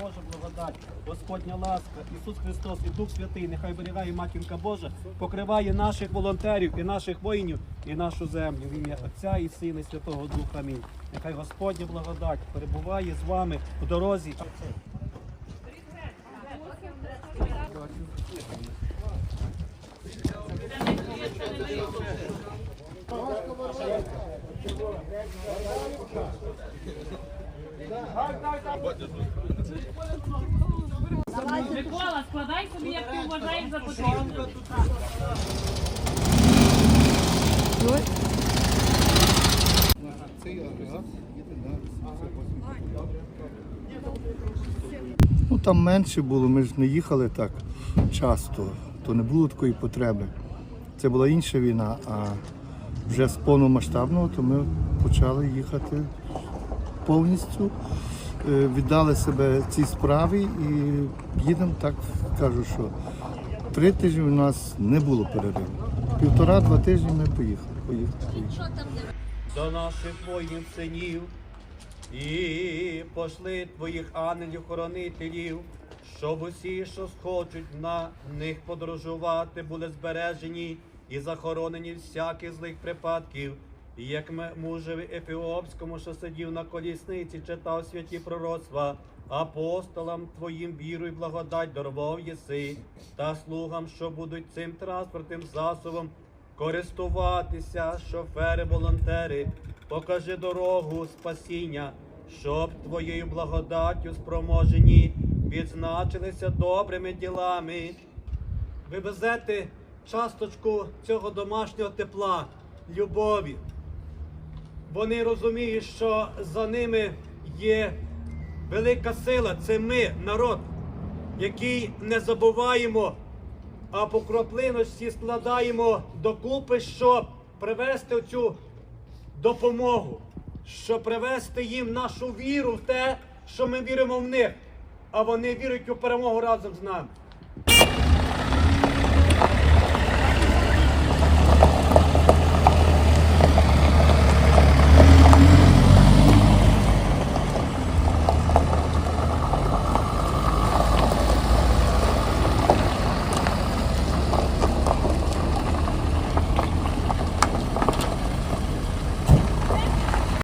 Божа благодать, Господня ласка, Ісус Христос і Дух Святий, нехай берігає матінка Божа, покриває наших волонтерів і наших воїнів і нашу землю. В ім'я Отця і Сина і Святого Духа. Амінь. Нехай Господня благодать перебуває з вами в дорозі. Микола, складай собі, як ти вважаєш за потрібне. Ну там менше було, ми ж не їхали так часто, то не було такої потреби. Це була інша війна, а вже з повномасштабного, то ми почали їхати повністю, віддали себе цій справі і їдемо так, кажу, що три тижні у нас не було перериву. Півтора-два тижні ми поїхали. поїхали, поїхали. до наших воїнів синів, і пошли твоїх ангелів-хоронителів, щоб усі, що схочуть на них подорожувати, були збережені і захоронені всяких злих припадків. І як мужеві Ефіопському, що сидів на колісниці, читав святі пророцтва, апостолам твоїм віру і благодать дарував єси, та слугам, що будуть цим транспортним засобом користуватися, шофери, волонтери, покажи дорогу спасіння, щоб твоєю благодаттю спроможені відзначилися добрими ділами. Ви везете часточку цього домашнього тепла, любові. Вони розуміють, що за ними є велика сила, це ми, народ, який не забуваємо а по краплиності складаємо докупи, щоб привести цю допомогу, щоб привести їм нашу віру в те, що ми віримо в них, а вони вірують у перемогу разом з нами.